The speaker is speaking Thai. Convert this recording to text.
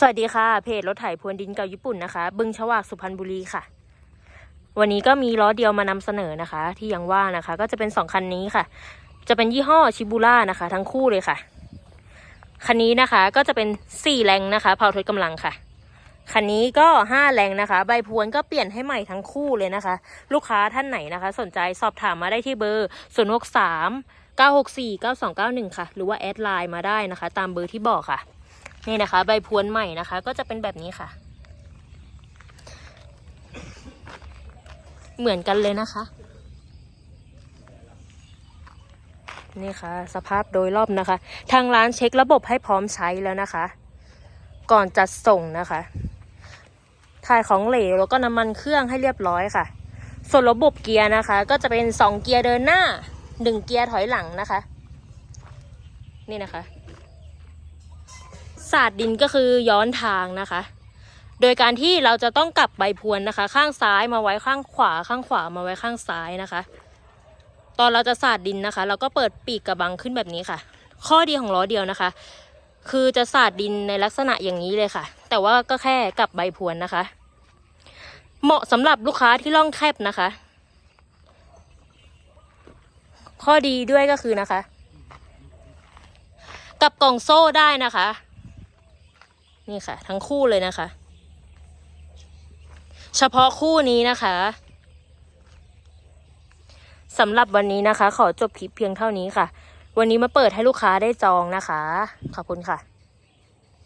สวัสดีค่ะ เพจรถไถพรวนดินเก่าญี่ปุ่นนะคะ บึงฉวากสุพรรณบุรีค่ะ วันนี้ก็มีล้อเดียวมานำเสนอนะคะ ที่ยังว่านะคะ ก็จะเป็นสองคันนี้ค่ะ จะเป็นยี่ห้อชิบูล่านะคะ ทั้งคู่เลยค่ะ คันนี้นะคะก็จะเป็นสี่แรงนะคะเผาทดกำลังค่ะ คันนี้ก็ห้าแรงนะคะ ใบพวนก็เปลี่ยนให้ใหม่ทั้งคู่เลยนะคะ ลูกค้าท่านไหนนะคะ สนใจสอบถามมาได้ที่เบอร์ศูนย์หกสามเก้าหกสี่เก้าสองเก้าหนึ่งค่ะ หรือว่าแอดไลน์มาได้นะคะ ตามเบอร์ที่บอกค่ะ นี่นะคะ ใบพวนใหม่นะคะ ก็จะเป็นแบบนี้ค่ะ เหมือนกันเลยนะคะ นี่ค่ะ สภาพโดยรอบนะคะ ทางร้านเช็คระบบให้พร้อมใช้แล้วนะคะ ก่อนจัดส่งนะคะถ่ายของเหลวแล้วก็น้ำมันเครื่องให้เรียบร้อยค่ะ ส่วนระบบเกียร์นะคะ ก็จะเป็นสองเกียร์เดินหน้าหนึ่งเกียร์ถอยหลังนะคะ นี่นะคะ ศาสตร์ดินก็คือย้อนทางนะคะ โดยการที่เราจะต้องกลับใบพวนนะคะ ข้างซ้ายมาไว้ข้างขวา ข้างขวามาไว้ข้างซ้ายนะคะ ตอนเราจะสาดดินนะคะ เราก็เปิดปีกกระบังขึ้นแบบนี้ค่ะ ข้อดีของล้อเดียวนะคะ คือจะสาดดินในลักษณะอย่างนี้เลยค่ะ แต่ว่าก็แค่กลับใบพวนนะคะ เหมาะสำหรับลูกค้าที่ล่องแคบนะคะ ข้อดีด้วยก็คือนะคะ กับกล่องโซ่ได้นะคะ นี่ค่ะ ทั้งคู่เลยนะคะ เฉพาะคู่นี้นะคะสำหรับวันนี้นะคะ ขอจบคลิปเพียงเท่านี้ค่ะ วันนี้มาเปิดให้ลูกค้าได้จองนะคะ ขอบคุณค่ะ